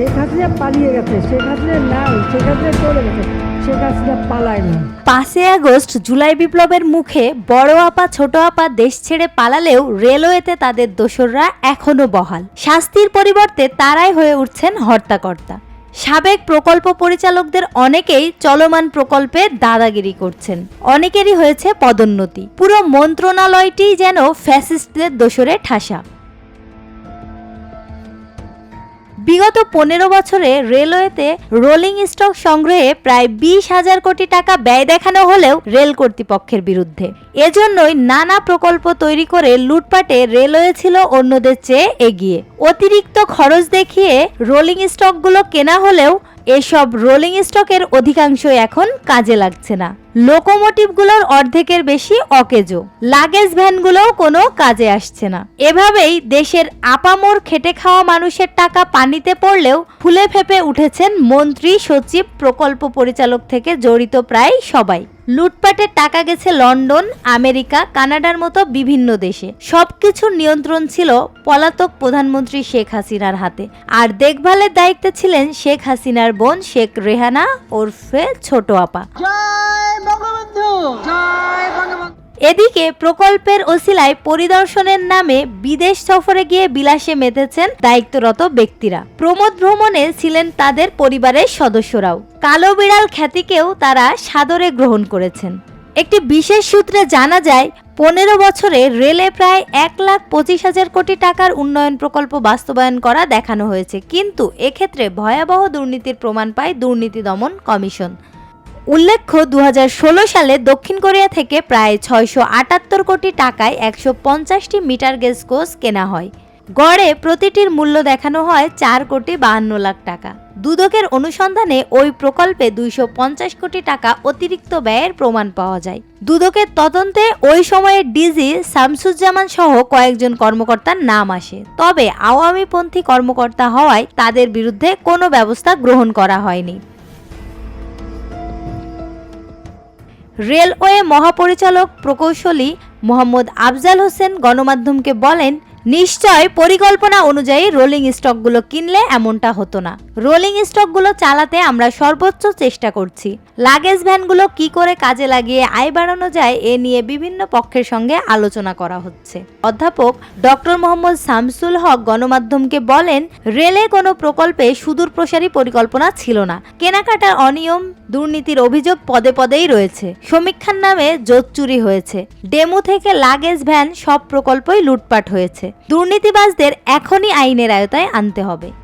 শেখ হাসিনা পালিয়ে গেছে, শেখ হাসিনা নাই, শেখ হাসিনা চলে গেছে, শেখ হাসিনা পাঁচই আগস্ট জুলাই বিপ্লবের মুখে বড় আপা, ছোট আপা দেশ ছেড়ে পালালেও রেলওয়েতে তাদের দোসররা এখনও বহাল। শাস্তির পরিবর্তে তারাই হয়ে উঠছেন হর্তাকর্তা। সাবেক প্রকল্প পরিচালকদের অনেকেই চলমান প্রকল্পে দাদাগিরি করছেন। অনেকেরই হয়েছে পদোন্নতি। পুরো মন্ত্রণালয়টি যেন ফ্যাসিস্টদের দোসরে ঠাসা। বিগত পনেরো বছরে রেলওয়েতে রোলিং স্টক সংগ্রহে প্রায় বিশ হাজার কোটি টাকা ব্যয় দেখানো হলেও রেল কর্তৃপক্ষের বিরুদ্ধে। এজন্যই নানা প্রকল্প তৈরি করে লুটপাটে রেলওয়ে ছিল অন্যদের চেয়ে এগিয়ে। অতিরিক্ত খরচ দেখিয়ে রোলিং স্টকগুলো কেনা হলেও এসব রোলিং স্টকের অধিকাংশই এখন কাজে লাগছে না। লোকোমোটিভগুলোর অর্ধেকের বেশি অকেজো। লাগেজ ভ্যানগুলোও কোনো কাজে আসছে না। এভাবেই দেশের আপামোর খেটে খাওয়া মানুষের টাকা পানিতে পড়লেও ফুলে ফেপে উঠেছেন মন্ত্রী, সচিব, প্রকল্প পরিচালক থেকে জড়িত প্রায় সবাই। লুটপাটের টাকা গেছে লন্ডন, আমেরিকা, কানাডার মতো বিভিন্ন দেশে। সবকিছুর নিয়ন্ত্রণ ছিল পলাতক প্রধানমন্ত্রী শেখ হাসিনার হাতে। আর দেখভালের দায়িত্বে ছিলেন শেখ হাসিনার বোন শেখ রেহানা ওরফে ছোট আপা। জয় জয় এদিকে প্রকল্পের ওসিলায় পরিদর্শনের নামে বিদেশ সফরে গিয়ে বিলাসে মেতেছেন দায়িত্বরত ব্যক্তিরা। প্রমোদ ভ্রমণে ছিলেন তাদের পরিবারের সদস্যরাও। কালো বিড়াল খ্যাতিকেও তারা সাদরে গ্রহণ করেছেন। একটি বিশেষ সূত্রে জানা যায়, পনেরো বছরে রেলে প্রায় এক লাখ পঁচিশ হাজার কোটি টাকার উন্নয়ন প্রকল্প বাস্তবায়ন করা দেখানো হয়েছে। কিন্তু এক্ষেত্রে ভয়াবহ দুর্নীতির প্রমাণ পায় দুর্নীতি দমন কমিশন। উল্লেখ্য দু হাজার ষোলো সালে দক্ষিণ কোরিয়া থেকে প্রায় ছয়শো আটাত্তর কোটি টাকায় একশো পঞ্চাশটি মিটার গেজ কোচ কেনা হয়। গড়ে প্রতিটির মূল্য দেখানো হয় চার কোটি বাহান্ন লাখ টাকা। দুদকের অনুসন্ধানে ওই প্রকল্পে দুইশো পঞ্চাশ কোটি টাকা অতিরিক্ত ব্যয়ের প্রমাণ পাওয়া যায়। দুদকের তদন্তে ওই সময়ের ডিজি শামসুজ্জামান সহ কয়েকজন কর্মকর্তার নাম আসে। তবে আওয়ামীপন্থী কর্মকর্তা হওয়ায় তাদের বিরুদ্ধে কোনো ব্যবস্থা গ্রহণ করা হয়নি। রেলওয়ে মহাপরিচালক প্রকৌশলী মোহাম্মদ আফজাল হোসেন গণমাধ্যমকে বলেন নিশ্চয় পরিকল্পনা অনুযায়ী রোলিং স্টকগুলো কিনলে এমনটা হতো না। রোলিং স্টকগুলো চালাতে আমরা সর্বোচ্চ চেষ্টা করছি। লাগেজ ভ্যানগুলো কি করে কাজে লাগিয়ে আয় বাড়ানো যায় এ নিয়ে বিভিন্ন পক্ষের সঙ্গে আলোচনা করা হচ্ছে। অধ্যাপক ডক্টর মোহাম্মদ শামসুল হক গণমাধ্যমকে বলেন, রেলে কোনো প্রকল্পে সুদূর প্রসারী পরিকল্পনা ছিল না। কেনাকাটার অনিয়ম, দুর্নীতির অভিযোগ পদে পদেই রয়েছে। সমীক্ষার নামে জোট চুরি হয়েছে। ডেমো থেকে লাগেজ ভ্যান সব প্রকল্পই লুটপাট হয়েছে। দুর্নীতিবাজদের এখনই আইনের আয়তায় আনতে হবে।